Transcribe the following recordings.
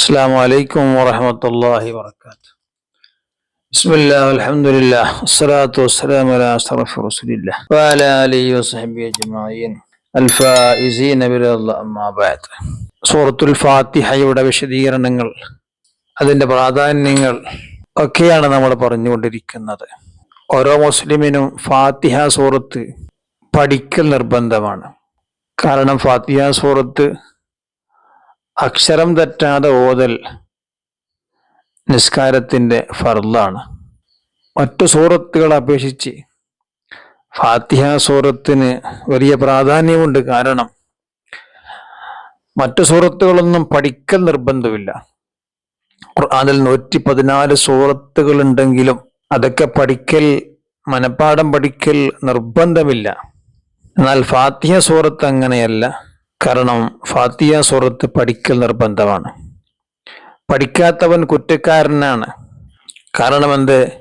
السلام عليكم ورحمة الله وبركاته بسم الله والحمد لله والصلاة والسلام على أشرف رسول الله وعلى آله وصحبه أجمعين الفائزين برضا الله أما بعد സൂറത്തുൽ ഫാത്തിഹയുടെ വിശദീകരണങ്ങൾ അതിൻ്റെ പ്രാധാന്യങ്ങൾ ഒക്കെയാണ് നമ്മൾ പറഞ്ഞുകൊണ്ടിരിക്കുന്നത് ഓരോ മുസ്ലിമിനും ഫാത്തിഹ സൂറത്ത് പഠിക്കൽ നിർബന്ധമാണ് കാരണം ഫാത്തിഹ സൂറത്ത് അക്ഷരം തെറ്റാതെ ഓതൽ നിസ്കാരത്തിന്റെ ഫർദാണ്. മറ്റു സൂറത്തുകളെ അപേക്ഷിച്ച് ഫാത്തിഹ സൂറത്തിന് വലിയ പ്രാധാന്യമുണ്ട്. കാരണം മറ്റു സൂറത്തുകളൊന്നും പഠിക്കൽ നിർബന്ധമില്ല. ഖുർആനിൽ നൂറ്റി പതിനാല് സൂറത്തുകൾ ഉണ്ടെങ്കിലും അതൊക്കെ പഠിക്കൽ മനപ്പാഠം പഠിക്കൽ നിർബന്ധമില്ല. എന്നാൽ ഫാത്തിഹ സൂറത്ത് അങ്ങനെയല്ല. കാരണം ഫാത്തിയ സൂറത്ത് പഠിക്കൽ നിർബന്ധമാണ്. പഠിക്കാത്തവൻ കുറ്റക്കാരനാണ്. കാരണം എന്ത്?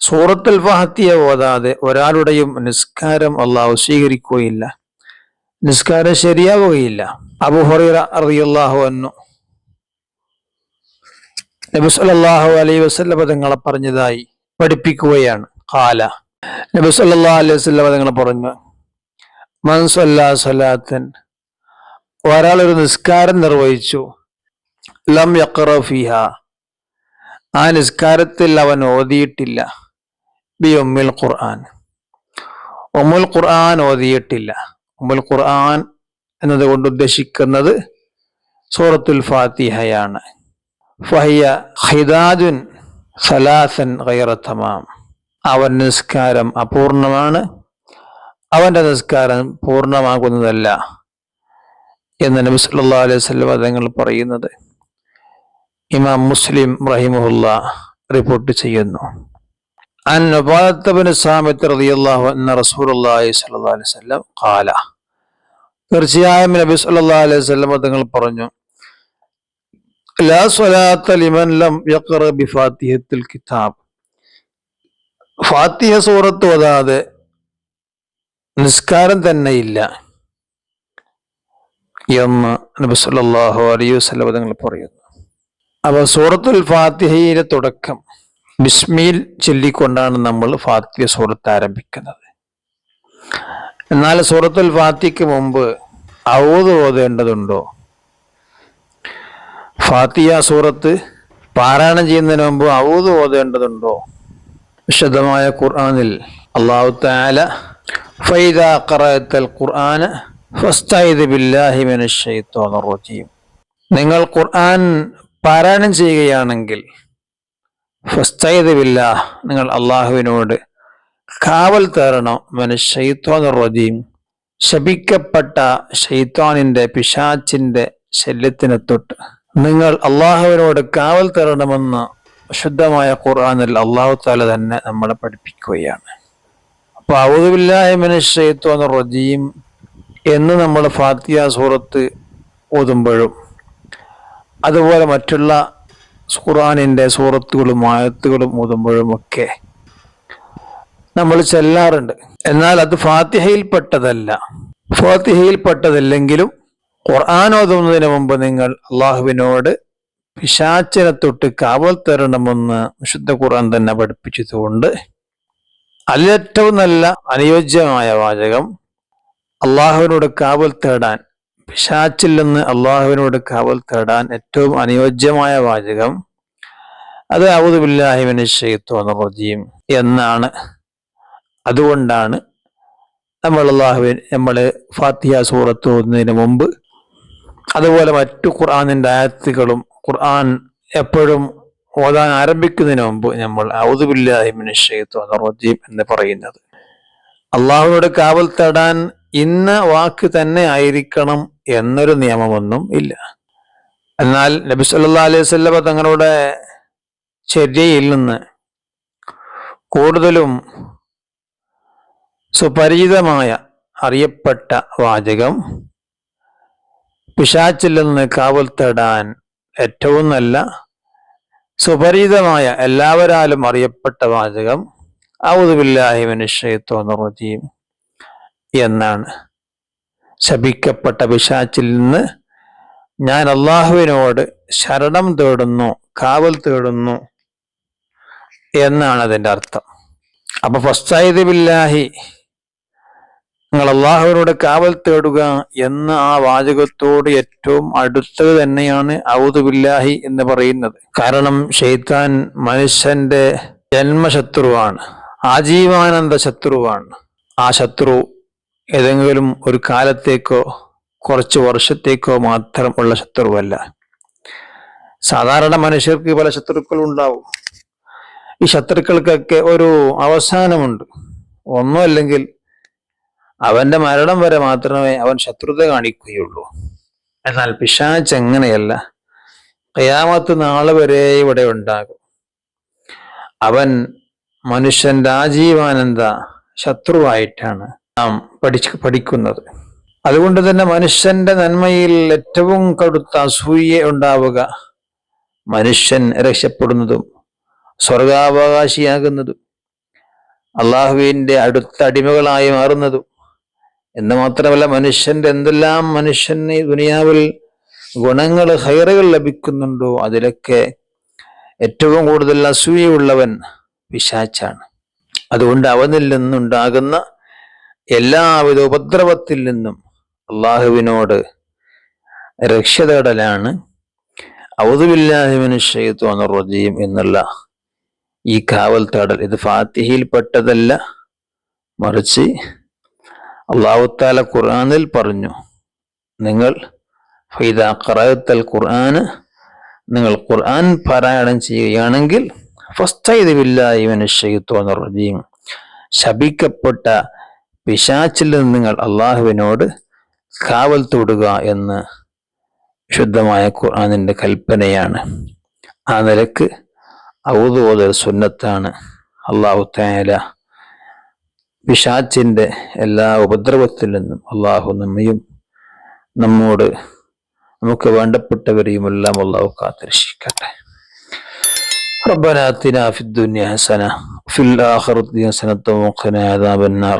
സൂറത്തുൽ ഫാത്തിയ ഓതാതെ ഒരാളുടെയും നിസ്കാരം അള്ളാഹു സ്വീകരിക്കുകയില്ല. നിസ്കാരം ശരിയാവുകയില്ല. അബു ഹുറൈറ റളിയല്ലാഹു അൻഹു നബി അലൈഹി വസല്ലം തങ്ങളെ പറഞ്ഞതായി പഠിപ്പിക്കുകയാണ്. കാല നബി അലൈഹി വസല്ല പദങ്ങളെ പറഞ്ഞു മൻ സലാത്തൻ ഒരാൾ ഒരു നിസ്കാരം നിർവഹിച്ചു. ലം യഖറ ഫിഹ. ആ നിസ്കാരത്തിൽ അവൻ ഓതിയിട്ടില്ല. ബി ഉമ്മിൽ ഖുർആൻ. ഉമ്മുൽ ഖുർആൻ ഓതിയിട്ടില്ല. ഉമ്മുൽ ഖുർആൻ എന്നതുകൊണ്ട് ഉദ്ദേശിക്കുന്നത് സൂറത്തുൽ ഫാത്തിഹയാണ്. ഫഹിയ ഹിദാജുൻ സലാസൻ ഗൈറ തമാം. അവൻ നിസ്കാരം അപൂർണമാണ്. അവന്റെ നിസ്കാരം പൂർണമാകുന്നതല്ല. എന്ന് നബി സല്ലല്ലാഹു അലൈഹി വസല്ലം തങ്ങൾ പറയുന്നത് ഇമാം മുസ്ലിം റഹിമഹുല്ല റിപ്പോർട്ട് ചെയ്യുന്നു عن عبادة بن صامت رضي الله أن رسول الله صلى الله عليه وسلم قال തീർച്ചയായും നബി സല്ലല്ലാഹു അലൈഹി വസല്ലം തങ്ങൾ പറഞ്ഞു ലാ സ്വലാത്ത ലിമൻ ലം യഖറ ബിഫാത്തിഹത്തിൽ കിതാബ് ഫാത്തിഹ സൂറത്ത് ഓതാതെ നിസ്കാരം തന്നെ ഇല്ല എന്ന് നബി സല്ലല്ലാഹു അലൈഹി വസല്ലം തങ്ങൾ പറയുന്നു. അപ്പൊ സൂറത്തുൽ ഫാത്തിഹയിലെ തുടക്കം ബിസ്മിയിൽ ചൊല്ലിക്കൊണ്ടാണ് നമ്മൾ ഫാത്തിഹ സൂറത്ത് ആരംഭിക്കുന്നത്. എന്നാൽ സൂറത്തുൽ ഫാത്തിക്ക് മുമ്പ് ഔദ് ഓതേണ്ടതുണ്ടോ? ഫാത്തിഹ സൂറത്ത് പാരായണം ചെയ്യുന്നതിന് മുമ്പ് ഔദ് ഓതേണ്ടതുണ്ടോ? വിശദമായ ഖുർആനിൽ അള്ളാഹു താല ഫൈദ ഖറഅത്തൽ ഖുർആന റജീം. നിങ്ങൾ ഖുർആൻ പാരായണം ചെയ്യുകയാണെങ്കിൽ നിങ്ങൾ അള്ളാഹുവിനോട് കാവൽ തേറണം മിനശ് ശൈത്വാനിർ റജീം. ശപിക്കപ്പെട്ട ഷെയ്ത്വാനിന്റെ പിശാച്ചിന്റെ ശല്യത്തിനെ തൊട്ട് നിങ്ങൾ അള്ളാഹുവിനോട് കാവൽ തേറണമെന്ന് ശുദ്ധമായ ഖുർആാനിൽ അള്ളാഹു താല തന്നെ നമ്മളെ പഠിപ്പിക്കുകയാണ്. അപ്പൊ ഔദുബില്ലാഹിമിന് റജീം എന്ന് നമ്മൾ ഫാത്തിയ സൂറത്ത് ഓതുമ്പോഴും. അതുപോലെ മറ്റുള്ള ഖുറാനിന്റെ സൂറത്തുകളും ആയത്തുകളും ഓതുമ്പോഴും ഒക്കെ നമ്മൾ ചെല്ലാറുണ്ട്. എന്നാൽ അത് ഫാത്തിഹയിൽപ്പെട്ടതല്ല. ഫാത്തിഹയിൽപ്പെട്ടതല്ലെങ്കിലും ഖുർആൻ ഓതുന്നതിന് മുമ്പ് നിങ്ങൾ അള്ളാഹുവിനോട് പിശാച്ചിനെ തൊട്ട് കാവൽ തരണമെന്ന് വിശുദ്ധ ഖുർആൻ തന്നെ പഠിപ്പിച്ചതുകൊണ്ട് അതിലേറ്റവും നല്ല അനുയോജ്യമായ വാചകം അള്ളാഹുവിനോട് കാവൽ തേടാൻ പിശാച്ചിൽ നിന്ന് അള്ളാഹുവിനോട് കാവൽ തേടാൻ ഏറ്റവും അനുയോജ്യമായ വാചകം അത് ഔദുബില്ലാഹിമിന് റജീം എന്നാണ്. അതുകൊണ്ടാണ് നമ്മൾ അള്ളാഹുവിൻ നമ്മൾ ഫാത്തിഹ സൂറത്ത് ഓതുന്നതിന് മുമ്പ് അതുപോലെ മറ്റു ഖുർആാനിന്റെ ആയത്തുകളും ഖുർആൻ എപ്പോഴും ഓതാൻ ആരംഭിക്കുന്നതിന് മുമ്പ് നമ്മൾ ഔദുബില്ലാഹിമിന് റജീം എന്ന് പറയുന്നത്. അള്ളാഹുവിനോട് കാവൽ തേടാൻ ഇന്ന വാക്ക് തന്നെ ആയിരിക്കണം എന്നൊരു നിയമമൊന്നും ഇല്ല. എന്നാൽ നബി സല്ലാ അലൈഹി സ്വല്ല തങ്ങളുടെ ചര്യയിൽ നിന്ന് കൂടുതലും സുപരിചിതമായ അറിയപ്പെട്ട വാചകം പിശാച്ചിൽ നിന്ന് കാവൽ തേടാൻ ഏറ്റവും നല്ല സുപരിചിതമായ എല്ലാവരാലും അറിയപ്പെട്ട വാചകം ഔദുബില്ലാഹിമിന് ഷെയ്ത്തോന്ന് റജീം. എന്നാണ്. ശപിക്കപ്പെട്ട പിശാച്ചിൽ നിന്ന് ഞാൻ അള്ളാഹുവിനോട് ശരണം തേടുന്നു കാവൽ തേടുന്നു എന്നാണ് അതിന്റെ അർത്ഥം. അപ്പൊ ഫസ്തായത് ബില്ലാഹി നിങ്ങൾ അള്ളാഹുവിനോട് കാവൽ തേടുക എന്ന ആ വാചകത്തോട് ഏറ്റവും അടുത്തത് തന്നെയാണ് ഔദുബില്ലാഹി എന്ന് പറയുന്നത്. കാരണം ഷെയ്ത്താൻ മനുഷ്യന്റെ ജന്മശത്രുവാണ് ആജീവാനന്ദ ശത്രുവാണ്. ആ ശത്രു ഏതെങ്കിലും ഒരു കാലത്തേക്കോ കുറച്ച് വർഷത്തേക്കോ മാത്രം ഉള്ള ശത്രുവല്ല. സാധാരണ മനുഷ്യർക്ക് പല ശത്രുക്കൾ ഉണ്ടാവും. ഈ ശത്രുക്കൾക്കൊക്കെ ഒരു അവസാനമുണ്ട്. ഒന്നും അല്ലെങ്കിൽ അവന്റെ മരണം വരെ മാത്രമേ അവൻ ശത്രുത കാണിക്കുകയുള്ളൂ. എന്നാൽ പിശാച്ച് എങ്ങനെയല്ല? കയാമത്ത് നാളെ വരെ ഇവിടെ ഉണ്ടാകും. അവൻ മനുഷ്യൻ രാജീവാനന്ദ ശത്രുവായിട്ടാണ്. നാം പഠിച്ച് പഠിക്കുന്നത്. അതുകൊണ്ട് തന്നെ മനുഷ്യന്റെ നന്മയിൽ ഏറ്റവും കടുത്ത അസൂയ ഉണ്ടാവുക മനുഷ്യൻ രക്ഷപ്പെടുന്നതും സ്വർഗാവകാശിയാകുന്നതും അള്ളാഹുവിന്റെ അടുത്ത അടിമകളായി മാറുന്നതും എന്ന് മാത്രമല്ല മനുഷ്യന്റെ എന്തെല്ലാം മനുഷ്യന് ദുനിയാവിൽ ഗുണങ്ങൾ ഹൈറുകൾ ലഭിക്കുന്നുണ്ടോ അതിലൊക്കെ ഏറ്റവും കൂടുതൽ അസൂയുള്ളവൻ പിശാച്ചാണ്. അതുകൊണ്ട് അവനിൽ നിന്നുണ്ടാകുന്ന എല്ലാവിധ ഉപദ്രവത്തിൽ നിന്നും അള്ളാഹുവിനോട് രക്ഷ തേടലാണ്. ഔതുബില്ലാഹിമിന് ഷെയ്ത്തോന്ന് റജീം എന്നുള്ള ഈ കാവൽ തേടൽ. ഇത് ഫാത്തിഹയിൽപ്പെട്ടതല്ല മറിച്ച് അള്ളാഹുത്താല ഖുർആാനിൽ പറഞ്ഞു നിങ്ങൾ ഫൈദ ഖറാത്തൽ നിങ്ങൾ ഖുർആൻ പാരായണം ചെയ്യുകയാണെങ്കിൽ ഫസ്റ്റ് റജീം ശപിക്കപ്പെട്ട പിശാച്ചിൽ നിന്ന് നിങ്ങൾ അള്ളാഹുവിനോട് കാവൽ തൊടുക എന്ന് ശുദ്ധമായ ഖുർആാനിന്റെ കൽപ്പനയാണ് ആ നിലക്ക് ഔദോദൽ സുന്നത്താണ് അള്ളാഹു താല പിശാച്ചിന്റെ എല്ലാ ഉപദ്രവത്തിൽ നിന്നും അള്ളാഹു നമ്മയും നമ്മോട് നമുക്ക് വേണ്ടപ്പെട്ടവരെയും എല്ലാം അള്ളാഹു കാത്തിരക്ഷിക്കട്ടെ ربنا آتنا في الدنيا حسنة وفي الآخرة حسنة وقنا عذاب النار